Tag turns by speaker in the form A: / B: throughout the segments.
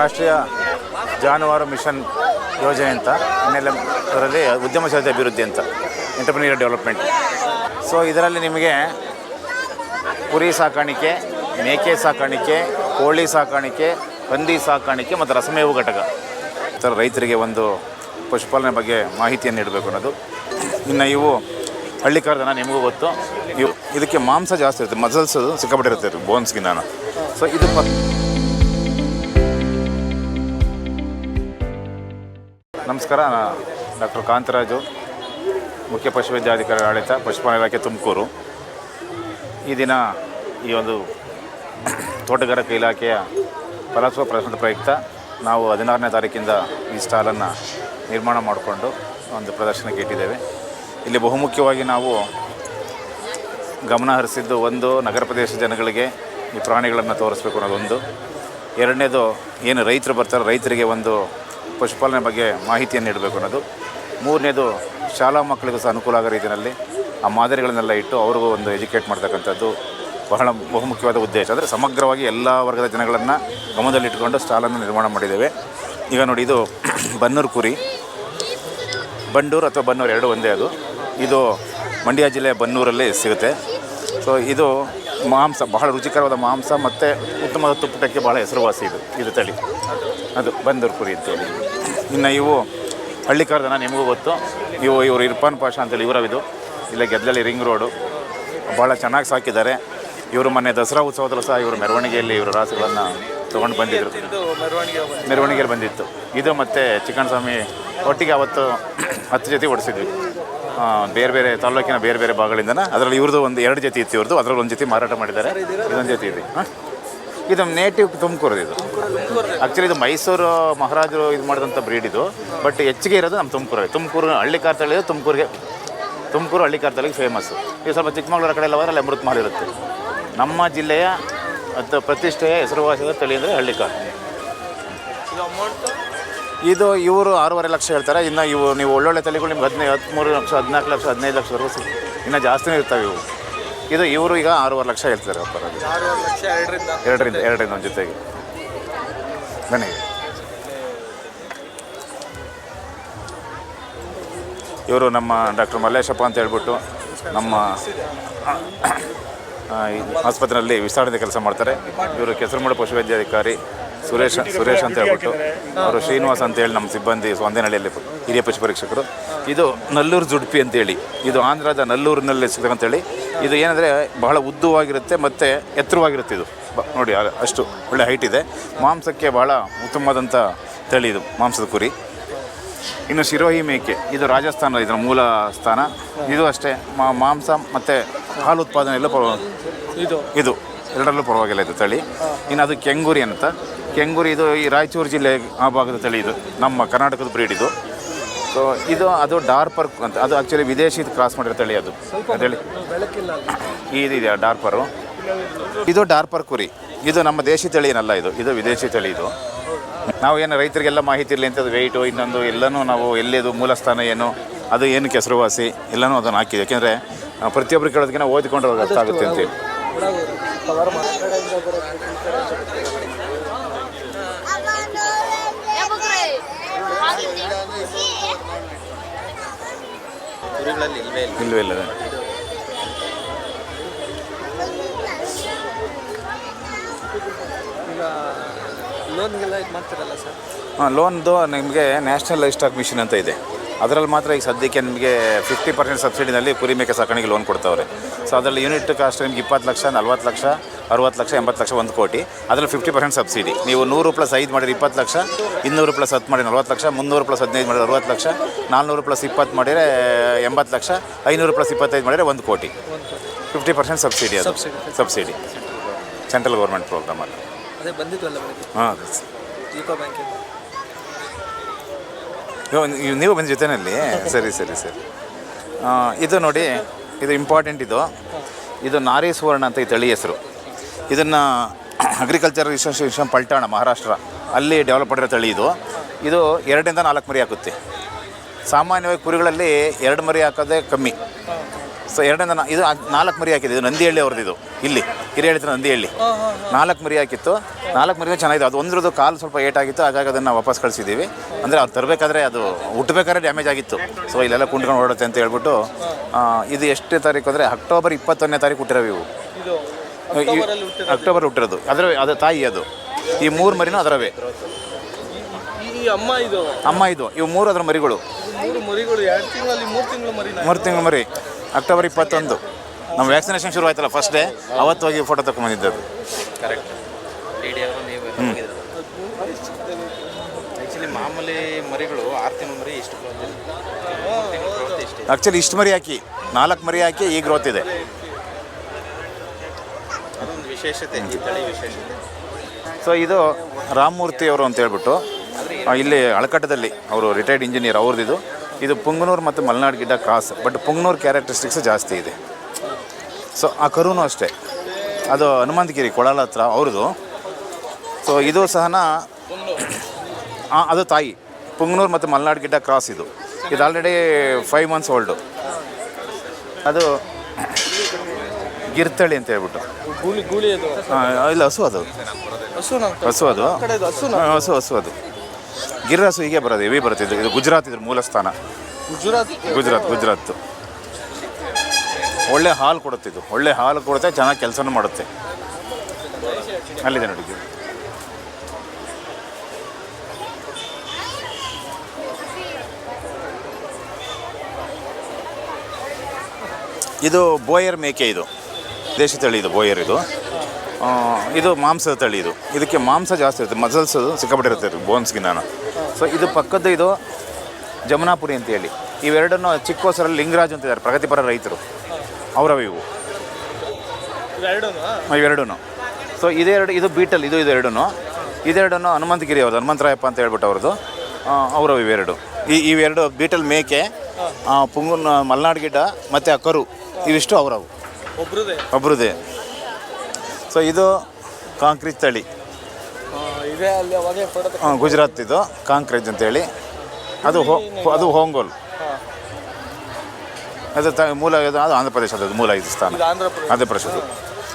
A: ರಾಷ್ಟ್ರೀಯ ಜಾನುವಾರು ಮಿಷನ್ ಯೋಜನೆ ಅಂತ ಎನ್ ಅದರಲ್ಲಿ ಉದ್ಯಮಶೀಲತೆ ಅಭಿವೃದ್ಧಿ ಅಂತ ಎಂಟರ್ಪ್ರಿನಿಯರ್ ಡೆವಲಪ್ಮೆಂಟ್ ಸೊ ಇದರಲ್ಲಿ ನಿಮಗೆ ಕುರಿ ಸಾಕಾಣಿಕೆ, ಮೇಕೆ ಸಾಕಾಣಿಕೆ, ಕೋಳಿ ಸಾಕಾಣಿಕೆ, ಹಂದಿ ಸಾಕಾಣಿಕೆ ಮತ್ತು ರಸಮೇವು ಘಟಕ. ಥರ ರೈತರಿಗೆ ಒಂದು ಪಶುಪಾಲನೆ ಬಗ್ಗೆ ಮಾಹಿತಿಯನ್ನು ನೀಡಬೇಕು ಅನ್ನೋದು. ಇನ್ನು ಇವು ಹಳ್ಳಿಕಾರ ದನ ನಿಮಗೂ ಗೊತ್ತು. ಇವು ಇದಕ್ಕೆ ಮಾಂಸ ಜಾಸ್ತಿ ಇರುತ್ತೆ, ಮಸಲ್ಸ್ ಸಿಕ್ಕಾಪಟ್ಟಿರುತ್ತೆ ಬೋನ್ಸ್ಗಿಂತ ಸೊ ಇದು ನಮಸ್ಕಾರ ಡಾಕ್ಟರ್ ಕಾಂತರಾಜು, ಮುಖ್ಯ ಪಶುವೈದ್ಯಾಧಿಕಾರಿ ಆಡಳಿತ, ಪಶುಪಾಲನಾ ಇಲಾಖೆ ತುಮಕೂರು. ಈ ದಿನ ಈ ಒಂದು ತೋಟಗಾರಿಕೆ ಇಲಾಖೆಯ ಫಲತ್ವ ಪ್ರಶ್ನದ ಪ್ರಯುಕ್ತ ನಾವು ಹದಿನಾರನೇ ತಾರೀಕಿಂದ ಈ ಸ್ಟಾಲನ್ನು ನಿರ್ಮಾಣ ಮಾಡಿಕೊಂಡು ಒಂದು ಪ್ರದರ್ಶನಕ್ಕೆ ಇಟ್ಟಿದ್ದೇವೆ. ಇಲ್ಲಿ ಬಹುಮುಖ್ಯವಾಗಿ ನಾವು ಗಮನ ಹರಿಸಿದ್ದು ಒಂದು, ನಗರ ಪ್ರದೇಶ ಜನಗಳಿಗೆ ಈ ಪ್ರಾಣಿಗಳನ್ನು ತೋರಿಸ್ಬೇಕು ಅನ್ನೋದೊಂದು. ಎರಡನೇದು, ಏನು ರೈತರು ಬರ್ತಾರೆ, ರೈತರಿಗೆ ಒಂದು ಪಶುಪಾಲನೆ ಬಗ್ಗೆ ಮಾಹಿತಿಯನ್ನು ನೀಡಬೇಕು ಅನ್ನೋದು. ಮೂರನೇದು, ಶಾಲಾ ಮಕ್ಕಳಿಗೂ ಸಹ ಅನುಕೂಲ ಆಗೋ ರೀತಿಯಲ್ಲಿ ಆ ಮಾದರಿಗಳನ್ನೆಲ್ಲ ಇಟ್ಟು ಅವ್ರಿಗೂ ಒಂದು ಎಜುಕೇಟ್ ಮಾಡ್ತಕ್ಕಂಥದ್ದು ಬಹಳ ಬಹುಮುಖ್ಯವಾದ ಉದ್ದೇಶ. ಅಂದರೆ ಸಮಗ್ರವಾಗಿ ಎಲ್ಲ ವರ್ಗದ ಜನಗಳನ್ನು ಗಮನದಲ್ಲಿಟ್ಟುಕೊಂಡು ಸ್ಟಾಲನ್ನು ನಿರ್ಮಾಣ ಮಾಡಿದ್ದೇವೆ. ಈಗ ನೋಡಿ, ಇದು ಬನ್ನೂರು ಕುರಿ. ಬಂಡೂರು ಅಥವಾ ಬನ್ನೂರು ಎರಡು ಒಂದೇ ಅದು. ಇದು ಮಂಡ್ಯ ಜಿಲ್ಲೆಯ ಬನ್ನೂರಲ್ಲಿ ಸಿಗುತ್ತೆ. ಸೊ ಇದು ಮಾಂಸ, ಬಹಳ ರುಚಿಕರವಾದ ಮಾಂಸ ಮತ್ತು ಉತ್ತಮವಾದ ತುಪ್ಪಟಕ್ಕೆ ಭಾಳ ಹೆಸರುವಾಸಿ ಇದು ಇದು ತಳಿ. ಅದು ಬಂದೂರು ಕುರಿ ಅಂತೇಳಿ ಇನ್ನು ಇವು ಹಳ್ಳಿಕಾರ ನಾನು ನಿಮಗೂ ಗೊತ್ತು. ಇವು ಇವರು ಇರ್ಫಾನ್ ಪಾಷ ಅಂತೇಳಿ ಇವರವಿದು ಇಲ್ಲ ಗೆದ್ದಲಲ್ಲಿ ರಿಂಗ್ ರೋಡು. ಭಾಳ ಚೆನ್ನಾಗಿ ಸಾಕಿದ್ದಾರೆ. ಇವರು ಮೊನ್ನೆ ದಸರಾ ಉತ್ಸವದಲ್ಲೂ ಸಹ ಇವರು ಮೆರವಣಿಗೆಯಲ್ಲಿ ಇವರು ರಾಸುಗಳನ್ನು ತೊಗೊಂಡು ಬಂದಿದ್ದರು ಮೆರವಣಿಗೆಯಲ್ಲಿ ಬಂದಿತ್ತು. ಇದು ಮತ್ತು ಚಿಕ್ಕಣ್ಣ ಸ್ವಾಮಿ ಒಟ್ಟಿಗೆ ಅವತ್ತು ಹತ್ತು ಜೊತೆ ಓಡಿಸಿದ್ವಿ. ಬೇರೆ ಬೇರೆ ತಾಲೂಕಿನ ಬೇರೆ ಬೇರೆ ಭಾಗಗಳಿಂದ ಅದರಲ್ಲಿ ಇವ್ರದ್ದು ಒಂದು ಎರಡು ಜೊತೆ ಇತ್ತು ಇವ್ರದ್ದು. ಅದರಲ್ಲಿ ಒಂದು ಜೊತೆ ಮಾರಾಟ ಮಾಡಿದ್ದಾರೆ. ಇದೊಂದು ಜೊತೆ ಇದೆ. ಹಾಂ? ಇದು ನೇಟಿವ್ ತುಮಕೂರು ಇದು. ಆ್ಯಕ್ಚುಲಿ ಇದು ಮೈಸೂರು ಮಹಾರಾಜರು ಇದು ಮಾಡಿದಂಥ ಬ್ರೀಡ್ ಇದು. ಬಟ್ ಹೆಚ್ಚಿಗೆ ಇರೋದು ನಮ್ಮ ತುಮಕೂರು ತುಮಕೂರು ಹಳ್ಳಿ ತಳಿ ತುಮಕೂರಿಗೆ ತುಮಕೂರು ಹಳ್ಳಿ ಕಾರ್ತಳಿಗೆ ಫೇಮಸ್ ಫೇಮಸ್ಸು ಇದು ಸ್ವಲ್ಪ ಚಿಕ್ಕಮಗಳೂರು ಕಡೆ ಎಲ್ಲ ಹೋದ್ರೆ ಅಲ್ಲಿ ಅಮೃತ ಮಹಲ್ ಇರುತ್ತೆ. ನಮ್ಮ ಜಿಲ್ಲೆಯ ಅಥವಾ ಪ್ರತಿಷ್ಠೆಯ ಹೆಸರುವಾಸಿಯಾದ ತಳಿ ಅಂದರೆ ಹಳ್ಳಿಕಾರ್ ಇದು ಇವರು ಆರೂವರೆ ಲಕ್ಷ ಹೇಳ್ತಾರೆ. ಇನ್ನು ಇವು ನೀವು ಒಳ್ಳೊಳ್ಳೆ ತಳಿಗಳು ನಿಮ್ಗೆ ಹದಿನೈದು ಹದಿಮೂರು ಲಕ್ಷ ಹದಿನಾಲ್ಕು ಲಕ್ಷ ಹದಿನೈದು ಲಕ್ಷವರೆಗೂ ಸಿಗುತ್ತೆ ಇನ್ನು ಜಾಸ್ತಿನೇ ಇರ್ತವೆ ಇವು. ಇದು ಇವರು ಈಗ ಆರೂವರೆ ಲಕ್ಷ ಹೇಳ್ತಾರೆ
B: ಲಕ್ಷ ಎರಡರಿಂದ.
A: ಎರಡರಿಂದ ಒಂದು ಜೊತೆಗೆ. ಬನ್ನಿ. ಇವರು ನಮ್ಮ ಡಾಕ್ಟರ್ ಮಲ್ಲೇಶಪ್ಪ ಅಂತ ಹೇಳ್ಬಿಟ್ಟು ನಮ್ಮ ಆಸ್ಪತ್ರೆಯಲ್ಲಿ ವಿಸ್ತರಣೆ ಕೆಲಸ ಮಾಡ್ತಾರೆ. ಇವರು ಕೆಸರುಮಡ ಪಶುವೈದ್ಯಾಧಿಕಾರಿ. ಸುರೇಶ್ ಸುರೇಶ್ ಅಂತ ಹೇಳ್ಬಿಟ್ಟು ಅವರು ಶ್ರೀನಿವಾಸ್ ಅಂತ ಹೇಳಿ ನಮ್ಮ ಸಿಬ್ಬಂದಿ ಸ್ವಂದೇನಹಳ್ಳಿಯಲ್ಲಿ ಹಿರಿಯ ಪಶು ಪರೀಕ್ಷಕರು. ಇದು ನಲ್ಲೂರು ಜುಡ್ಪಿ ಅಂತೇಳಿ ಇದು ಆಂಧ್ರದ ನಲ್ಲೂರಿನಲ್ಲಿ ಸಿಗ್ತಕ್ಕಂಥೇಳಿ ಇದು ಏನಂದರೆ ಬಹಳ ಉದ್ದವಾಗಿರುತ್ತೆ ಮತ್ತು ಎತ್ತರವಾಗಿರುತ್ತೆ ಇದು. ಬ ನೋಡಿ ಅಷ್ಟು ಒಳ್ಳೆ ಹೈಟ್ ಇದೆ. ಮಾಂಸಕ್ಕೆ ಬಹಳ ಉತ್ತಮವಾದಂಥ ತಳಿ ಇದು ಮಾಂಸದ ಕುರಿ. ಇನ್ನು ಶಿರೋಹಿ ಮೇಕೆ ಇದು ರಾಜಸ್ಥಾನ ಇದರ ಮೂಲ ಸ್ಥಾನ. ಇದು ಅಷ್ಟೇ ಮಾ- ಮಾಂಸ ಮತ್ತು ಹಾಲು ಉತ್ಪಾದನೆ ಎಲ್ಲ
B: ಇದು.
A: ಇದು ಎರಡರಲ್ಲೂ ಪರವಾಗಿಲ್ಲ ಇದು ತಳಿ. ಇನ್ನು ಅದು ಕೆಂಗೂರಿ ಅಂತ. ಕೆಂಗೂರಿ ಇದು ಈ ರಾಯಚೂರು ಜಿಲ್ಲೆ ಆ ಭಾಗದ ತಳಿ ಇದು ನಮ್ಮ ಕರ್ನಾಟಕದ ಬ್ರೀಡ್ ಇದು ಸೊ ಇದು ಅದು ಡಾರ್ಪರ್ ಅಂತ ಅದು ಆ್ಯಕ್ಚುಲಿ ವಿದೇಶಿ ಕ್ರಾಸ್ ಮಾಡಿರೋ ತಳಿ ಅದು ಅದೇಳಿ
B: ಬೆಳಕಿಲ್ಲ
A: ಇದು ಇದೆ ಡಾರ್ಪರು ಇದು ಡಾರ್ಪರ್ ಕುರಿ ಇದು ನಮ್ಮ ದೇಶಿ ತಳಿ ಏನಲ್ಲ ಇದು ಇದು ವಿದೇಶಿ ತಳಿ ಇದು ನಾವು ಏನು ರೈತರಿಗೆಲ್ಲ ಮಾಹಿತಿ ಇರಲಿ ಅಂತ ಅದು ವೆಯ್ಟು ಇನ್ನೊಂದು ಎಲ್ಲನೂ ನಾವು ಎಲ್ಲಿದು ಮೂಲ ಸ್ಥಾನ ಏನು ಅದು ಏನು ಕೆಸರುವಾಸಿ ಎಲ್ಲನೂ ಅದನ್ನು ಹಾಕಿದೆ ಯಾಕೆಂದರೆ ಪ್ರತಿಯೊಬ್ಬರು ಕೇಳೋದಕ್ಕಿಂತ ಓದಿಕೊಂಡು ಅರ್ಥ ಆಗುತ್ತೆ ಅಂತೇಳಿ
B: ಕುರಿಗಳಲ್ಲಿ ಇಲ್ವೇ ಇಲ್ಲ.
A: ಇಲ್ಲವೇ ಇಲ್ಲ.
B: ಈಗ ಲೋನ್ಗೆಲ್ಲ ಇದು ಮಾಡ್ತಾರಲ್ಲ ಸರ್?
A: ಹಾಂ ಲೋನ್ದು ನಿಮಗೆ ನ್ಯಾಷನಲ್ ಲೈಫ್ ಸ್ಟಾಕ್ ಮಿಷನ್ ಅಂತ ಇದೆ. ಅದರಲ್ಲಿ ಮಾತ್ರ ಈಗ ಸದ್ಯಕ್ಕೆ ನಿಮಗೆ ಫಿಫ್ಟಿ ಪರ್ಸೆಂಟ್ ಸಬ್ಸಿಡಿನಲ್ಲಿ ಕುರಿ ಮೇಕೆ ಸಾಕಾಣಿಕೆ ಲೋನ್ ಕೊಡ್ತಾವ್ರೆ. ಸೊ ಅದರಲ್ಲಿ ಯೂನಿಟ್ ಕಾಸ್ಟ್ ನಿಮ್ಗೆ ಇಪ್ಪತ್ತು ಲಕ್ಷ ನಲ್ವತ್ತು ಲಕ್ಷ ಅರುವತ್ತು ಲಕ್ಷ ಎಂಬತ್ತು ಲಕ್ಷ ಒಂದು ಕೋಟಿ. ಅದರಲ್ಲಿ ಫಿಫ್ಟಿ ಪರ್ಸೆಂಟ್ ಸಬ್ಸಿಡಿ ನೀವು ನೂರು ಪ್ಲಸ್ ಐದು ಮಾಡಿದ್ರೆ ಇಪ್ಪತ್ತು ಲಕ್ಷ ಇನ್ನೂರು ಪ್ಲಸ್ ಹತ್ತು ಮಾಡಿ ನಲ್ವತ್ತು ಲಕ್ಷ ಮುನ್ನೂರು ಪ್ಲಸ್ ಹದಿನೈದು ಮಾಡಿದ್ರೆ ಅರುವತ್ತು ಲಕ್ಷ ನಾಲ್ನೂರು ಪ್ಲಸ್ ಇಪ್ಪತ್ತು ಮಾಡಿದರೆ ಎಂಬತ್ತು ಲಕ್ಷ ಐನೂರು ಪ್ಲಸ್ ಇಪ್ಪತ್ತೈದು ಮಾಡಿದರೆ ಒಂದು ಕೋಟಿ. ಫಿಫ್ಟಿ ಪರ್ಸೆಂಟ್ ಸಬ್ಸಿಡಿ ಅದು. ಸಬ್ಸಿಡಿ ಸೆಂಟ್ರಲ್ ಗೌರ್ಮೆಂಟ್ ಪ್ರೋಗ್ರಾಮ್ ಅದು. ಹಾಂ ನೀವು ಬಂದ ಜೊತೆಯಲ್ಲಿ ಸರಿ ಸರಿ ಸರಿ. ಇದು ನೋಡಿ ಇದು ಇಂಪಾರ್ಟೆಂಟ್ ಇದು. ಇದು ನಾರಿ ಸುವರ್ಣ ಅಂತ ಈ ತಳಿ ಹೆಸರು. ಇದನ್ನು agriculture research institution Phaltan Maharashtra ಅಲ್ಲಿ ಡೆವಲಪ್ ಮಾಡಿರೋ ತಳಿ ಇದು. ಇದು ಎರಡರಿಂದ ನಾಲ್ಕು ಮರಿ ಹಾಕುತ್ತೆ. ಸಾಮಾನ್ಯವಾಗಿ ಕುರಿಗಳಲ್ಲಿ ಎರಡು ಮರಿ ಹಾಕೋದೇ ಕಮ್ಮಿ. ಸೊ ಎರಡರಿಂದ ನಾ- ಇದು ನಾಲ್ಕು ಮರಿ ಹಾಕಿದೆ. ಇದು ನಂದಿಹಳ್ಳಿ ಅವ್ರದ್ದು ಇದು ಇಲ್ಲಿ ಹಿರಿಯಳಿತ ನಂದಿಹಳ್ಳಿ. ನಾಲ್ಕು ಮರಿ ಹಾಕಿತ್ತು. ನಾಲ್ಕು ಮರಿ ಚೆನ್ನಾಗಿದೆ. ಅದು ಒಂದ್ರದ್ದು ಕಾಲು ಸ್ವಲ್ಪ ಏಟಾಗಿತ್ತು ಹಾಗಾಗಿ ಅದನ್ನು ವಾಪಸ್ ಕಳಿಸಿದ್ದೀವಿ ಅಂದರೆ ಅದು ತರಬೇಕಾದ್ರೆ ಅದು ಹುಟ್ಟಬೇಕಾದ್ರೆ ಡ್ಯಾಮೇಜ್ ಆಗಿತ್ತು. ಸೊ ಇಲ್ಲೆಲ್ಲ ಕುಂಡ್ಕೊಂಡು ಓಡುತ್ತೆ ಅಂತ ಹೇಳ್ಬಿಟ್ಟು ಇದು ಎಷ್ಟು ತಾರೀಕು ಅಂದರೆ ಅಕ್ಟೋಬರ್ ಇಪ್ಪತ್ತೊಂದನೇ ತಾರೀಕು ಹುಟ್ಟಿರೋವು ಇವು. ಅಕ್ಟೋಬರ್ ಹುಟ್ಟಿರೋದು. ಅದರ ಅದು ತಾಯಿ ಅದು. ಈ ಮೂರು ಮರಿನೂ ಅದರವೇ.
B: ಈ ಅಮ್ಮ ಇದು.
A: ಅಮ್ಮ ಇದು. ಇವು ಮೂರು ಅದರ ಮರಿಗಳು.
B: ಮೂರು ಮರಿಗಳು ಎರಡು ತಿಂಗಳಲ್ಲಿ ಮೂರು ತಿಂಗಳು ಮರಿ
A: ಮೂರು ತಿಂಗಳು ಮರಿ. ಅಕ್ಟೋಬರ್ ಇಪ್ಪತ್ತೊಂದು. ನಮ್ಮ ವ್ಯಾಕ್ಸಿನೇಷನ್ ಶುರು ಆಯ್ತಲ್ಲ ಫಸ್ಟ್ ಡೇ ಅವತ್ತು ಹೋಗಿ ಫೋಟೋ ತಗೊಂಬಂದಿದ್ದದು
C: ಕರೆಕ್ಟ್ ಆ್ಯಕ್ಚುಲಿ ಮಾಮೂಲಿ ಮರಿಗಳು ಆರು ತಿಂಗಳ ಮರಿ ಇಷ್ಟು
A: ಆ್ಯಕ್ಚುಲಿ ಇಷ್ಟು. ಮರಿ ಹಾಕಿ ನಾಲ್ಕು ಮರಿ ಹಾಕಿ ಈ ಗ್ರೋತ್ ಇದೆ.
C: ವಿಶೇಷತೆ? ಈ ತಳಿ ವಿಶೇಷತೆ?
A: ಸೊ ಇದು ರಾಮಮೂರ್ತಿ ಅವರು ಅಂತ ಹೇಳ್ಬಿಟ್ಟು ಇಲ್ಲಿ ಅಳಕಟ್ಟದಲ್ಲಿ ಅವರು ರಿಟೈರ್ಡ್ ಇಂಜಿನಿಯರ್ ಅವ್ರದ್ದು. ಇದು ಪುಂಗನೂರು ಮತ್ತು Malnad Gidda cross but Punganur characteristics ಜಾಸ್ತಿ ಇದೆ. ಸೊ ಆ ಕರುನು ಅಷ್ಟೇ. ಅದು ಹನುಮಂತಗಿರಿ ಕೊಳಲ ಹತ್ರ ಅವ್ರದ್ದು ಸೊ ಇದು ಸಹನ ಅದು ತಾಯಿ. ಪುಂಗನೂರು ಮತ್ತು ಮಲೆನಾಡು ಗಿಡ್ಡ ಕ್ರಾಸ್ ಇದು. ಇದು ಆಲ್ರೆಡಿ ಫೈವ್ ಮಂತ್ಸ್ ಓಲ್ಡು ಅದು ಗಿರ್ತಳಿ ಅಂತ ಹೇಳ್ಬಿಟ್ಟು.
B: ಗೂಳಿ ಗೂಳಿ ಅದು.
A: ಆ, ಇಲ್ಲ ಹಸು ಅದು.
B: ಹಸು
A: ಹಸು ಅದು. ಹಸು ಹಸು ಅದು. ಗಿರ್ ಹಸು ಹೀಗೆ ಬರೋದು ಹೆವಿ ಬರುತ್ತೆ. ಇದು ಇದು ಗುಜರಾತ್ ಇದ್ರ ಮೂಲ ಸ್ಥಾನ
B: ಗುಜರಾತ್.
A: ಗುಜರಾತ್ ಗುಜರಾತ್. ಒಳ್ಳೆ ಹಾಲು ಕೊಡುತ್ತೆ ಇದು. ಒಳ್ಳೆ ಹಾಲು ಕೊಡುತ್ತೆ ಚೆನ್ನಾಗಿ ಕೆಲಸನೂ ಮಾಡುತ್ತೆ. ಅಲ್ಲಿದೆ ನೋಡಿ ಗಿರ್. ಇದು ಬೋಯರ್ ಮೇಕೆ ಇದು. ದೇಶಿ ತಳಿ ಇದು ಬೋಯರ್ ಇದು. ಇದು ಮಾಂಸದ ತಳಿ ಇದು. ಇದಕ್ಕೆ ಮಾಂಸ ಜಾಸ್ತಿ ಇರುತ್ತೆ. ಮಸಲ್ಸ್ ಸಿಕ್ಕಾಪಟ್ಟಿರುತ್ತೆ ಬೋನ್ಸ್ಗಿಂತ ಸೊ ಇದು ಪಕ್ಕದ್ದು ಇದು ಜಮುನಾಪುರಿ ಅಂತ ಹೇಳಿ. ಇವೆರಡನ್ನು ಚಿಕ್ಕೋಸರಲ್ಲಿ ಲಿಂಗರಾಜ್ ಅಂತಿದ್ದಾರೆ ಪ್ರಗತಿಪರ ರೈತರು. ಅವರವ ಇವು. ಇವೆರಡೂ ಸೊ ಇದೆರಡು ಇದು ಬೀಟಲ್ ಇದು ಇದೆರಡೂ ಇದೆರಡನ್ನು ಹನುಮಂತಗಿರಿ ಅವ್ರದ್ದು ಹನುಮಂತರಾಯಪ್ಪ ಅಂತ ಹೇಳ್ಬಿಟ್ಟು ಅವ್ರದ್ದು. ಅವರವ ಇವೆರಡು. ಈ ಇವೆರಡು ಬೀಟಲ್ ಮೇಕೆ ಪುಂಗು ಗಿಡ ಗಿಡ್ಡ ಮತ್ತು ಆ ಕರು ಇವಿಷ್ಟು ಅವರವು.
B: ಒಬ್ರದೇ.
A: ಸೊ ಇದು ಕಾಂಕ್ರೀಟ್ ತಳಿ.
B: ಇದೆ ಅಲ್ಲಿ ಅವಾಗೆ ಫೋಟೋ
A: ಆ, ಗುಜರಾತ್ ಇದು ಕಾಂಕ್ರೀಟ್ ಅಂತೇಳಿ. ಅದು ಹೋ ಅದು ಹೋಂಗೋಲ್. ಅದು ತ ಮೂಲ ಇದು ಅದು ಆಂಧ್ರ ಪ್ರದೇಶದ ಅದು ಮೂಲ ಇದು ಸ್ಥಾನ.
B: ಇದು ಆಂಧ್ರ ಪ್ರದೇಶ.
A: ಆಂಧ್ರ ಪ್ರದೇಶ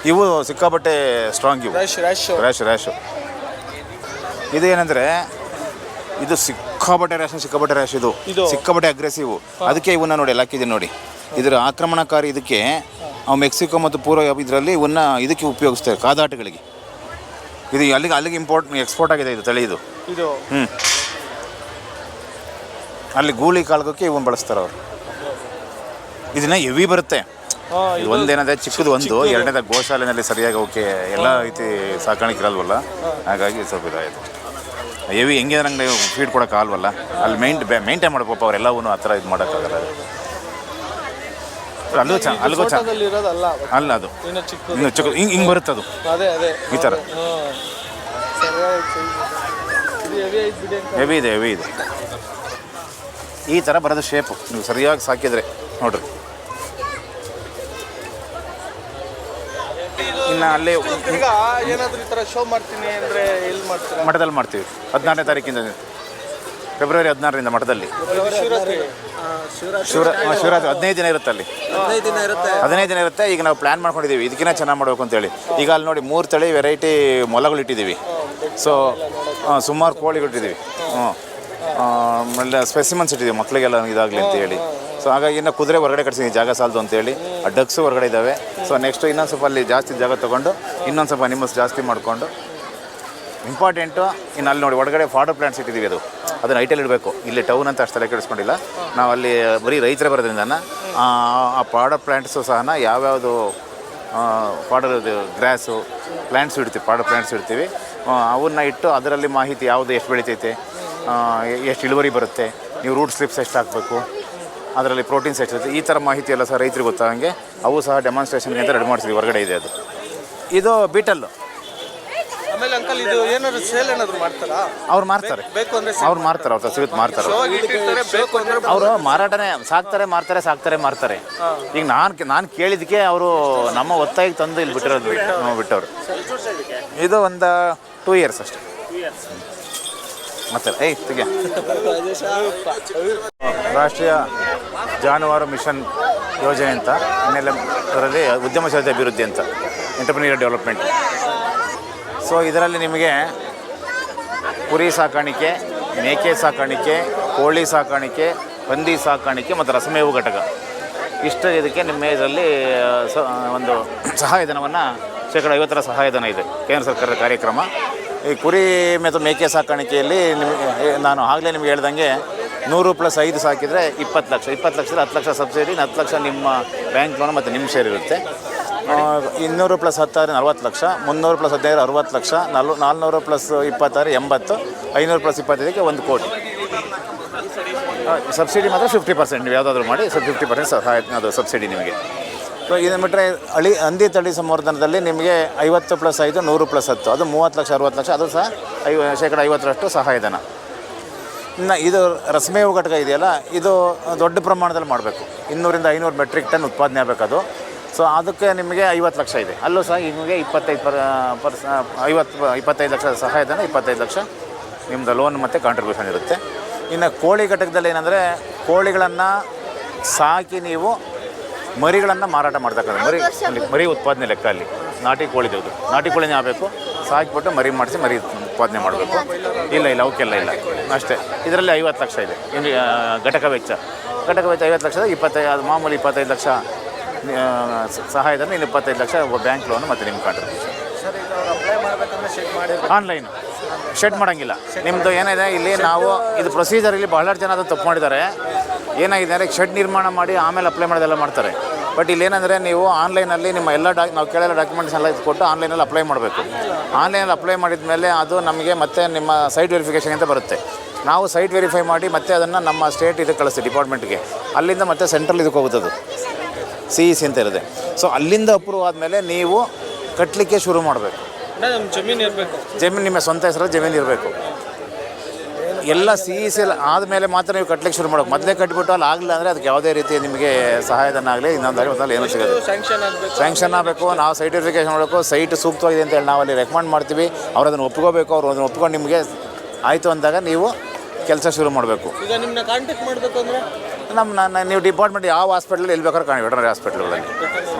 A: ಇವು ಸಿಕ್ಕಾಪಟ್ಟೆ ಸ್ಟ್ರಾಂಗ್ ಇವು.
B: ರ್ಯಾಶ್ ರ್ಯಾಶ್
A: ರ್ಯಾಶ್ ರ್ಯಾಶು ಇದು ಏನಂದರೆ ಇದು ಸಿಕ್ಕಾಪಟ್ಟೆ ರ್ಯಾಶ್ ಸಿಕ್ಕಾಪಟ್ಟೆ ರ್ಯಾಶ್ ಇದು.
B: ಇದು?
A: ಸಿಕ್ಕಾಪಟ್ಟೆ ಅಗ್ರೆಸಿವ್ ಅದಕ್ಕೆ ಇವನ್ನ ನೋಡಿ ಹಾಕಿದ್ದೀನಿ ನೋಡಿ. ಇದರ ಆಕ್ರಮಣಕಾರಿ ಇದಕ್ಕೆ ಮೆಕ್ಸಿಕೋ ಮತ್ತು ಪೂರ್ವ ಇದರಲ್ಲಿ ಇವನ್ನ ಇದಕ್ಕೆ ಉಪಯೋಗಿಸ್ತಾರೆ ಕಾದಾಟಗಳಿಗೆ. ಇದು ಅಲ್ಲಿಗೆ ಅಲ್ಲಿಗೆ ಇಂಪೋರ್ಟ್ ಎಕ್ಸ್ಪೋರ್ಟ್ ಆಗಿದೆ ಇದು ತಳಿ ಇದು
B: ಇದು
A: ಹ್ಞೂ ಅಲ್ಲಿ ಗೂಳಿ ಕಾಳಗಕ್ಕೆ ಇವನ್ನ ಬಳಸ್ತಾರೆ ಅವರು. ಇದನ್ನ ಹೆವಿ ಬರುತ್ತೆ. ಒಂದೇನದ ಒಂದೇನಂದ್ರೆ ಚಿಕ್ಕದು ಒಂದು ಎರಡನೇದ ಗೋಶಾಲೆನಲ್ಲಿ ಸರಿಯಾಗಿ ಓಕೆ ಎಲ್ಲ ರೀತಿ ಸಾಕಾಣಿಕೆ ಇರಲ್ವಲ್ಲ? ಹಾಗಾಗಿ ಸ್ವಲ್ಪ ಇದಾಯಿತು. ಹೆವಿ ಹೆಂಗೆ ನಂಗೆ ಫೀಡ್ ಕೊಡೋಕ್ಕಾಗಲ್ವಲ್ಲ? ಅಲ್ಲಿ ಮೈಂಟ್ ಮೇಂಟೈನ್ ಮಾಡ್ಬೇಕು ಅವರೆಲ್ಲವೂ ಆ ಥರ ಇದು ಮಾಡೋಕ್ಕಾಗಲ್ಲ. ಅಲ್ಲೂ ಚ ಅಲ್ಲಿಗೂ ಚ
B: ಫೋಟೋದಲ್ಲಿ ಇರೋದಲ್ಲ
A: ಅಲ್ಲ ಅದು.
B: ಇನ್ನು ಚಿಕ್ಕದು.
A: ಇನ್ನು ಚಿಕ್ಕ ಹಿಂಗೆ ಹಿಂಗೆ ಬರುತ್ತೆ ಅದು.
B: ಅದೇ ಅದೇ.
A: ಈ ಥರ.
B: ಹೆವಿ
A: ಇದೆ ಹೆವಿ ಇದೆ. ಈ ಥರ ಬರೋದು ಶೇಪು ನೀವು ಸರಿಯಾಗಿ ಸಾಕಿದ್ರೆ ನೋಡ್ರಿ. ಇನ್ನು ಅಲ್ಲೇ
B: ಈಗ ಏನಾದರೂ ಈ ಥರ ಶೋ ಮಾಡ್ತೀನಿ ಅಂದರೆ ಎಲ್ಲಿ ಮಾಡ್ತೀರಾ?
A: ಮಠದಲ್ಲಿ ಮಾಡ್ತೀವಿ. ಹದಿನಾರನೇ ತಾರೀಕಿಂದ. ಫೆಬ್ರವರಿ ಹದಿನಾರರಿಂದ ಮಠದಲ್ಲಿ.
B: ಶಿವರಾತ್ರಿ
A: ಶಿವರಾತ್ರಿ ಹದಿನೈದು ದಿನ ಇರುತ್ತೆ ಅಲ್ಲಿ
B: ಹದಿನೈದು ದಿನ ಇರುತ್ತೆ
A: ಹದಿನೈದು ದಿನ ಇರುತ್ತೆ ಈಗ ನಾವು ಪ್ಲ್ಯಾನ್ ಮಾಡ್ಕೊಂಡಿದ್ದೀವಿ. ಇದಕ್ಕಿಂತ ಚೆನ್ನಾಗಿ ಮಾಡಬೇಕು ಅಂತೇಳಿ. ಈಗ ಅಲ್ಲಿ ನೋಡಿ ಮೂರು ತಳಿ ವೆರೈಟಿ ಮೊಲಗಳು ಇಟ್ಟಿದ್ದೀವಿ ಸೊ ಸುಮಾರು ಕೋಳಿಗಳು ಇಟ್ಟಿದ್ದೀವಿ ಹ್ಞೂ ಆಮೇಲೆ ಸ್ಪೆಸಿಮನ್ಸ್ ಇಟ್ಟಿದ್ದೀವಿ ಮಕ್ಕಳಿಗೆಲ್ಲ ಇದಾಗಲಿ ಅಂತ ಹೇಳಿ. ಸೊ ಹಾಗಾಗಿ ಇನ್ನು ಕುದುರೆ ಹೊರಗಡೆ ಕಟ್ಸಿದ್ದೀನಿ ಜಾಗ ಸಾಲದು ಅಂತೇಳಿ ಆ ಡಗ್ಸು ಹೊರಗಡೆ ಇದ್ದಾವೆ ಸೊ ನೆಕ್ಸ್ಟ್ ಇನ್ನೊಂದು ಸ್ವಲ್ಪ ಅಲ್ಲಿ ಜಾಸ್ತಿ ಜಾಗ ತೊಗೊಂಡು, ಇನ್ನೊಂದು ಸ್ವಲ್ಪ ಅನಿಮಲ್ಸ್ ಜಾಸ್ತಿ ಮಾಡಿಕೊಂಡು. ಇಂಪಾರ್ಟೆಂಟು ಇನ್ನು ಅಲ್ಲಿ ನೋಡಿ, ಒಳಗಡೆ ಫಾಡರ್ ಪ್ಲ್ಯಾಂಟ್ಸ್ ಇಟ್ಟಿದ್ದೀವಿ ಅದು. ಅದನ್ನು ಐಟಲ್ ಇಡಬೇಕು. ಇಲ್ಲಿ ಟೌನ್ ಅಂತ ಅಷ್ಟು ತಲೆ ಕೆಡಿಸ್ಕೊಂಡಿಲ್ಲ. ನಾವು ಅಲ್ಲಿ ಬರೀ ರೈತರೇ ಬರೋದ್ರಿಂದ ಆ ಪಾಡರ್ ಪ್ಲ್ಯಾಂಟ್ಸು ಸಹ ಯಾವ್ಯಾವುದು ಪಾಡರ್ ಗ್ರಾಸು ಪ್ಲ್ಯಾಂಟ್ಸ್ ಇಡ್ತೀವಿ ಪಾಡರ್ ಪ್ಲ್ಯಾಂಟ್ಸ್ ಇಡ್ತೀವಿ. ಅವನ್ನ ಇಟ್ಟು ಅದರಲ್ಲಿ ಮಾಹಿತಿ ಯಾವುದು ಎಷ್ಟು ಬೆಳಿತೈತೆ ಎಷ್ಟು ಇಳುವರಿ ಬರುತ್ತೆ, ನೀವು ರೂಟ್ ಸ್ಲಿಪ್ಸ್ ಎಷ್ಟು ಹಾಕಬೇಕು, ಅದರಲ್ಲಿ ಪ್ರೋಟೀನ್ಸ್ ಎಷ್ಟಿರುತ್ತೆ ಈ ಥರ ಮಾಹಿತಿ ಎಲ್ಲ ಸಹ ರೈತರಿಗೆ ಗೊತ್ತಾಗಂಗೆ, ಅವು ಸಹ ಡೆಮಾನ್ಸ್ಟ್ರೇಷನ್ಗೆ ಅಂತ ರೆಡಿ ಮಾಡಿಸಿದ್ವಿ, ಹೊರಗಡೆ ಇದೆ ಅದು. ಇದು ಬೀಟಲ್ಲು
B: ಆಮೇಲೆ ಅಂಕಲ್ ಇದು ಏನಾದ್ರು ಸೇಲ್ ಏನಾದ್ರು ಮಾಡ್ತಾರಾ?
A: ಅವ್ರು ಮಾರ್ತಾರೆ.
B: ಬೇಕು ಅಂದ್ರೆ
A: ಅವ್ರು ಮಾರ್ತಾರೆ ಅವ್ರ ಸಿಗುತ್ತೆ ಮಾರ್ತಾರೆ.
B: ಇಟ್ಟಿರ್ತಾರೆ ಬೇಕು ಅಂದ್ರೆ
A: ಅವರು ಮಾರಾಟನೇ ಸಾಕ್ತಾರೆ ಮಾರ್ತಾರೆ ಸಾಕ್ತಾರೆ ಮಾರ್ತಾರೆ. ಈಗ ನಾನು ನಾನು ಕೇಳಿದಕ್ಕೆ ಅವರು ನಮ್ಮ ಒತ್ತಾಯ ತಂದು ಇಲ್ಲಿ ಬಿಟ್ಟಿರೋದು ಬಿಟ್ಟು ಬಿಟ್ಟವ್ರು. ಇದು ಒಂದು ಟೂ ಇಯರ್ಸ್ ಅಷ್ಟೇ. ಮತ್ತೆ ಏಯ್ ತೆಗೆ ರಾಷ್ಟ್ರೀಯ ಜಾನುವಾರು ಮಿಷನ್ ಯೋಜನೆ ಅಂತ ಇನ್ನೆಲ್ಲ ಅದರಲ್ಲಿ ಉದ್ಯಮಶೀಲತೆ ಅಭಿವೃದ್ಧಿ ಅಂತ ಎಂಟರ್ಪ್ರಿನಿಯರ್ ಡೆವಲಪ್ಮೆಂಟ್ ಸೊ ಇದರಲ್ಲಿ ನಿಮಗೆ ಕುರಿ ಸಾಕಾಣಿಕೆ, ಮೇಕೆ ಸಾಕಾಣಿಕೆ, ಕೋಳಿ ಸಾಕಾಣಿಕೆ, ಹಂದಿ ಸಾಕಾಣಿಕೆ ಮತ್ತು ರಸಮೇವು ಘಟಕ. ಇಷ್ಟು ಇದಕ್ಕೆ ನಿಮ್ಮ ಇದರಲ್ಲಿ ಸ ಒಂದು ಸಹಾಯಧನವನ್ನು ಶೇಕಡ ಐವತ್ತರ ಸಹಾಯಧನ ಇದೆ. ಕೇಂದ್ರ ಸರ್ಕಾರದ ಕಾರ್ಯಕ್ರಮ. ಈ ಕುರಿ ಮತ್ತು ಮೇಕೆ ಸಾಕಾಣಿಕೆಯಲ್ಲಿ ನಿಮಗೆ ನಾನು ಆಗಲೇ ನಿಮ್ಗೆ ಹೇಳ್ದಂಗೆ ನೂರು ಪ್ಲಸ್ ಐದು ಸಾಕಿದರೆ ಇಪ್ಪತ್ತು ಲಕ್ಷ. ಇಪ್ಪತ್ತು ಲಕ್ಷದ ಹತ್ತು ಲಕ್ಷ ಸಬ್ಸಿಡಿ, ಹತ್ತು ಲಕ್ಷ ನಿಮ್ಮ ಬ್ಯಾಂಕ್ ಲೋನ್ ಮತ್ತು ನಿಮ್ಮ ಶೇರ್ ಇರುತ್ತೆ. ಇನ್ನೂರು ಪ್ಲಸ್ ಹತ್ತಾರು ನಲ್ವತ್ತು ಲಕ್ಷ, ಮುನ್ನೂರು ಪ್ಲಸ್ ಹದಿನೈದು ಅರುವತ್ತು ಲಕ್ಷ ನಾಲ್ ನಾಲ್ನೂರು ಪ್ಲಸ್ ಇಪ್ಪತ್ತಾರು ಎಂಬತ್ತು, ಐನೂರು ಪ್ಲಸ್ ಇಪ್ಪತ್ತೈದಕ್ಕೆ ಒಂದು ಕೋಟಿ. ಸಬ್ಸಿಡಿ ಮಾತ್ರ ಫಿಫ್ಟಿ ಪರ್ಸೆಂಟ್ ನೀವು ಯಾವುದಾದ್ರೂ ಮಾಡಿ ಸೊ ಫಿಫ್ಟಿ ಪರ್ಸೆಂಟ್ ಸಹಾಯ ಅದು ಸಬ್ಸಿಡಿ ನಿಮಗೆ. ಸೊ ಇದನ್ನು ಬಿಟ್ಟರೆ ಅಳಿ ಹಂದಿ ತಳಿ ಸಂವರ್ಧನದಲ್ಲಿ ನಿಮಗೆ ಐವತ್ತು ಪ್ಲಸ್ ಐದು, ನೂರು ಪ್ಲಸ್ ಹತ್ತು, ಅದು ಮೂವತ್ತು ಲಕ್ಷ, ಅರುವತ್ತು ಲಕ್ಷ, ಅದು ಸಹ ಐವ, ಶೇಕಡ ಐವತ್ತರಷ್ಟು ಸಹಾಯಧನ. ಇನ್ನು ಇದು ರಸಮೇವು ಘಟಕ ಇದೆಯಲ್ಲ, ಇದು ದೊಡ್ಡ ಪ್ರಮಾಣದಲ್ಲಿ ಮಾಡಬೇಕು. ಇನ್ನೂರಿಂದ ಐನೂರು ಮೆಟ್ರಿಕ್ ಟನ್ ಉತ್ಪಾದನೆ ಆಗಬೇಕದು ಸೊ ಅದಕ್ಕೆ ನಿಮಗೆ ಐವತ್ತು ಲಕ್ಷ ಇದೆ. ಅಲ್ಲೂ ಸಹ ನಿಮಗೆ ಇಪ್ಪತ್ತೈದು ಪರ್ ಪರ್ಸ ಐವತ್ತು ಇಪ್ಪತ್ತೈದು ಲಕ್ಷ ಸಹಾಯಧನ ಇಪ್ಪತ್ತೈದು ಲಕ್ಷ ನಿಮ್ಮದು ಲೋನ್ ಮತ್ತು ಕಾಂಟ್ರಿಬ್ಯೂಷನ್ ಇರುತ್ತೆ. ಇನ್ನು ಕೋಳಿ ಘಟಕದಲ್ಲಿ ಏನಂದರೆ ಕೋಳಿಗಳನ್ನು ಸಾಕಿ ನೀವು ಮರಿಗಳನ್ನು ಮಾರಾಟ ಮಾಡ್ತಕ್ಕಂಥ ಮರಿ ಅಲ್ಲಿ ಮರಿ ಉತ್ಪಾದನೆ ಲೆಕ್ಕ ಅಲ್ಲಿ ನಾಟಿ ಕೋಳಿದು ನಾಟಿ ಕೋಳಿನೇ ಆಗಬೇಕು ಸಾಕಿಬಿಟ್ಟು ಮರಿ ಮಾಡಿಸಿ ಮರಿ ಉತ್ಪಾದನೆ ಮಾಡಬೇಕು. ಇಲ್ಲ ಇಲ್ಲ ಅವಕ್ಕೆಲ್ಲ ಇಲ್ಲ. ಅಷ್ಟೇ. ಇದರಲ್ಲಿ ಐವತ್ತು ಲಕ್ಷ ಇದೆ. ಇನ್ನು ಘಟಕ ವೆಚ್ಚ. ಘಟಕ ವೆಚ್ಚ ಐವತ್ತು ಲಕ್ಷದ ಇಪ್ಪತ್ತೈದು ಅದು ಮಾಮೂಲಿ ಇಪ್ಪತ್ತೈದು ಲಕ್ಷ ಸಹಾಯಧನ ಇನ್ನು ಇಪ್ಪತ್ತೈದು ಲಕ್ಷ ಬ್ಯಾಂಕ್ ಲೋನು ಮತ್ತು ನಿಮ್ಮ ಕಾಂಟ್ರಿಬ್ಯೂಷನ್ ಆನ್ಲೈನ್ ಶೆಡ್ ಮಾಡೋಂಗಿಲ್ಲ. ನಿಮ್ಮದು ಏನಿದೆ ಇಲ್ಲಿ ನಾವು ಇದು ಪ್ರೊಸೀಜರ್ ಇಲ್ಲಿ ಬಹಳಷ್ಟು ಜನ ಅದು ತಪ್ಪು ಮಾಡಿದ್ದಾರೆ. ಏನಾಗಿದೆ ಅಂದರೆ ಶೆಡ್ ನಿರ್ಮಾಣ ಮಾಡಿ ಆಮೇಲೆ ಅಪ್ಲೈ ಮಾಡೋದೆಲ್ಲ ಮಾಡ್ತಾರೆ. ಬಟ್ ಇಲ್ಲಿ ಏನಂದರೆ ನೀವು ಆನ್ಲೈನಲ್ಲಿ ನಿಮ್ಮ ಎಲ್ಲ ಡಾಕ್ ನಾವು ಕೇಳೆಲ್ಲ ಡಾಕ್ಯುಮೆಂಟ್ಸ್ ಎಲ್ಲ ಕೊಟ್ಟು ಆನ್ಲೈನಲ್ಲಿ ಅಪ್ಲೈ ಮಾಡಬೇಕು. ಆನ್ಲೈನಲ್ಲಿ ಅಪ್ಲೈ ಮಾಡಿದ ಮೇಲೆ ಅದು ನಮಗೆ ಮತ್ತೆ ನಿಮ್ಮ ಸೈಟ್ ವೆರಿಫಿಕೇಷನ್ ಅಂತ ಬರುತ್ತೆ. ನಾವು ಸೈಟ್ ವೆರಿಫೈ ಮಾಡಿ ಮತ್ತೆ ಅದನ್ನು ನಮ್ಮ ಸ್ಟೇಟ್ ಇದಕ್ಕೆ ಕಳಿಸ್ತೀವಿ ಡಿಪಾರ್ಟ್ಮೆಂಟ್ಗೆ ಅಲ್ಲಿಂದ ಮತ್ತೆ ಸೆಂಟ್ರಲ್ ಇದಕ್ಕೆ ಹೋಗುತ್ತದೆ. ಸಿ ಇ ಸಿ ಅಂತ ಇರುತ್ತೆ. ಸೊ ಅಲ್ಲಿಂದ ಅಪ್ರೂವ್ ಆದಮೇಲೆ ನೀವು ಕಟ್ಟಲಿಕ್ಕೆ ಶುರು ಮಾಡಬೇಕು.
B: ಜಮೀನು ಇರಬೇಕು.
A: ಜಮೀನು ನಿಮ್ಮ ಸ್ವಂತ ಹೆಸರು ಜಮೀನು ಇರಬೇಕು. ಎಲ್ಲ ಸಿ ಇ ಸಿ ಆದಮೇಲೆ ಮಾತ್ರ ನೀವು ಕಟ್ಲಿಕ್ಕೆ ಶುರು ಮಾಡಬೇಕು. ಮೊದಲೇ ಕಟ್ಬಿಟ್ಟು ಅಲ್ಲಿ ಆಗಲಿಲ್ಲ ಅಂದರೆ ಅದಕ್ಕೆ ಯಾವುದೇ ರೀತಿ ನಿಮಗೆ ಸಹಾಯಧನ ಆಗಲಿ ಇನ್ನೊಂದು ಆಗಲಿ ಒಂದಲ್ಲಿ ಏನೂ ಸಿಗೋದು
B: ಸ್ಯಾಂಕ್ಷನ್ ಆಗಬೇಕು.
A: ಸ್ಯಾಂಕ್ಷನ್ ಆಗಬೇಕು ನಾವು ಸೈಟ್ ವೆರಿಫಿಕೇಷನ್ ಮಾಡಬೇಕು ಸೈಟ್ ಸೂಕ್ತವಾಗಿದೆ ಅಂತ ಹೇಳಿ ನಾವು ಅಲ್ಲಿ ರೆಕಮೆಂಡ್ ಮಾಡ್ತೀವಿ. ಅವ್ರು ಅದನ್ನು ಒಪ್ಕೋಬೇಕು ಅವ್ರು ಅದನ್ನು ಒಪ್ಕೊಂಡು ನಿಮಗೆ ಆಯಿತು ಅಂದಾಗ ನೀವು ಕೆಲಸ ಶುರು ಮಾಡಬೇಕು.
B: ಈಗ ನಿಮ್ಮನ್ನ ಕಾಂಟ್ಯಾಕ್ಟ್ ಮಾಡಬೇಕು ಅಂದರೆ?
A: ನಮ್ಮ ನಾನು ನೀವು ಡಿಪಾರ್ಟ್ಮೆಂಟ್ ಯಾವ ಹಾಸ್ಪಿಟ್ಲಲ್ಲಿ ಎಲ್ಲಿ ಬೇಕಾದ್ರೂ ಕಾಣಿ ವೆಟರ್ನರಿ ಹಾಸ್ಪಿಟ್ಲ್ಗಳಲ್ಲಿ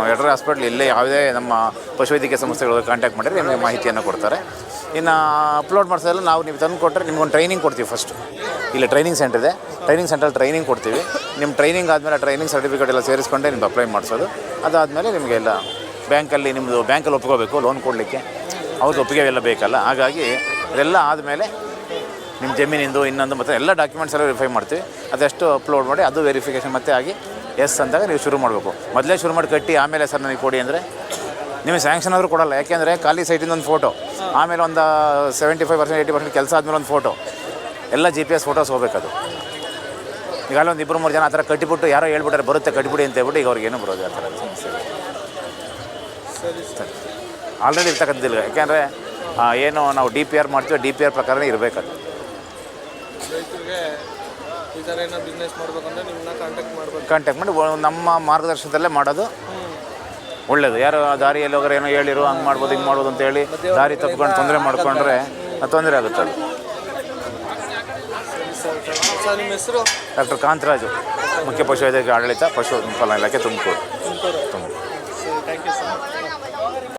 A: ವೆಟರ್ನರಿ ಹಾಸ್ಪಿಟ್ಲ್ ಇಲ್ಲೇ ಯಾವುದೇ ನಮ್ಮ ಪಶುವೈದ್ಯಕೀಯ ಸಂಸ್ಥೆಗಳಿಗೆ ಕಾಂಟ್ಯಾಕ್ಟ್ ಮಾಡಿದರೆ ನಿಮಗೆ ಮಾಹಿತಿಯನ್ನು ಕೊಡ್ತಾರೆ. ಇನ್ನು ಅಪ್ಲೋಡ್ ಮಾಡಿಸೋದೆಲ್ಲ ನಾವು ನೀವು ತಂದು ಕೊಟ್ಟರೆ ನಿಮ್ಗೊಂದು ಟ್ರೈನಿಂಗ್ ಕೊಡ್ತೀವಿ ಫಸ್ಟ್ ಇಲ್ಲಿ ಟ್ರೈನಿಂಗ್ ಸೆಂಟರ್ ಇದೆ. ಟ್ರೈನಿಂಗ್ ಸೆಂಟ್ರಲ್ಲಿ ಟ್ರೈನಿಂಗ್ ಕೊಡ್ತೀವಿ. ನಿಮ್ಮ ಟ್ರೈನಿಂಗ್ ಆದಮೇಲೆ ಟ್ರೈನಿಂಗ್ ಸರ್ಟಿಫಿಕೇಟ್ ಎಲ್ಲ ಸೇರಿಸ್ಕೊಂಡೆ ನಿಮ್ಗೆ ಅಪ್ಲೈ ಮಾಡಿಸೋದು. ಅದಾದಮೇಲೆ ನಿಮಗೆಲ್ಲ ಬ್ಯಾಂಕಲ್ಲಿ ನಿಮ್ಮದು ಬ್ಯಾಂಕಲ್ಲಿ ಒಪ್ಕೋಬೇಕು ಲೋನ್ ಕೊಡಲಿಕ್ಕೆ. ಅವ್ರದ್ದು ಒಪ್ಪಿಗೆ ಎಲ್ಲ ಬೇಕಲ್ಲ. ಹಾಗಾಗಿ ಇದೆಲ್ಲ ಆದಮೇಲೆ ನಿಮ್ಮ ಜಮೀನಿಂದು ಇನ್ನೊಂದು ಮತ್ತು ಎಲ್ಲ ಡಾಕ್ಯುಮೆಂಟ್ಸ್ ಎಲ್ಲ ವೆರಿಫೈ ಮಾಡ್ತೀವಿ. ಅದೆಷ್ಟು ಅಪ್ಲೋಡ್ ಮಾಡಿ ಅದು ವೆರಿಫಿಕೇಷನ್ ಮತ್ತೆ ಆಗಿ ಎಸ್ ಅಂದಾಗ ನೀವು ಶುರು ಮಾಡಬೇಕು. ಮೊದಲೇ ಶುರು ಮಾಡಿ ಕಟ್ಟಿ ಆಮೇಲೆ ಸರ್ ನನಗೆ ಕೊಡಿ ಅಂದರೆ ನಿಮಗೆ ಸ್ಯಾಂಕ್ಷನ್ ಆದರೂ ಕೊಡಲ್ಲ. ಯಾಕೆಂದರೆ ಖಾಲಿ ಸೈಟಿಂದ ಒಂದು ಫೋಟೋ ಆಮೇಲೆ ಒಂದು seventy five percent eighty percent ಕೆಲಸ ಆದಮೇಲೆ ಒಂದು ಫೋಟೋ ಎಲ್ಲ ಜಿ ಪಿ ಎಸ್ ಫೋಟೋಸ್ ಹೋಗ್ಬೇಕದು. ಈಗಾಗಲೇ ಒಂದು ಇಬ್ಬರು ಮೂರು ಜನ ಆ ಥರ ಕಟ್ಟಿಬಿಟ್ಟು ಯಾರೋ ಹೇಳ್ಬಿಟ್ಟಾರೆ, ಬರುತ್ತೆ ಕಟ್ಟಿಬಿಡಿ ಅಂತ ಹೇಳ್ಬಿಟ್ಟು ಈಗ ಅವ್ರಿಗೇನು ಬರೋದು ಆ ಥರ ಆಲ್ರೆಡಿ ಇರ್ತಕ್ಕಂಥದ್ದಿಲ್ಲ. ಯಾಕೆಂದರೆ ಏನು ನಾವು ಡಿ ಪಿ ಆರ್ ಮಾಡ್ತೀವಿ ಡಿ ಪಿ ಆರ್ ಪ್ರಕಾರನೇ ಇರಬೇಕದು.
B: ರೈತರಿಗೆ ಈ ಥರ ಏನೋ ಬಿಸ್ನೆಸ್ ಮಾಡ್ಬೇಕಂದ್ರೆ ನಿಮ್ಮನ್ನ ಕಾಂಟ್ಯಾಕ್ಟ್ ಮಾಡ್ಬೇಕು.
A: ಕಾಂಟ್ಯಾಕ್ಟ್ ಮಾಡಿ ಒ- ನಮ್ಮ ಮಾರ್ಗದರ್ಶನದಲ್ಲೇ ಮಾಡೋದು ಒಳ್ಳೇದು. ಯಾರು ಆ ದಾರಿಯಲ್ಲಿ ಹೋಗೋರು ಏನೋ ಹೇಳಿರು ಹಂಗೆ ಮಾಡ್ಬೋದು ಹಿಂಗೆ ಮಾಡ್ಬೋದು ಅಂತ ಹೇಳಿ ದಾರಿ ತಪ್ಕೊಂಡು ತೊಂದರೆ ಮಾಡಿಕೊಂಡ್ರೆ ತೊಂದರೆ ಆಗುತ್ತೆ ಅದು.
B: ಸರ್ ನಿಮ್ಮ ಹೆಸರು?
A: ಡಾಕ್ಟರ್ ಕಾಂತರಾಜು ಮುಖ್ಯ ಪಶುವೈದ್ಯಕೀಯ ಆಡಳಿತ ಪಶು ಫಲ ಇಲಾಖೆ ತುಮಕೂರು.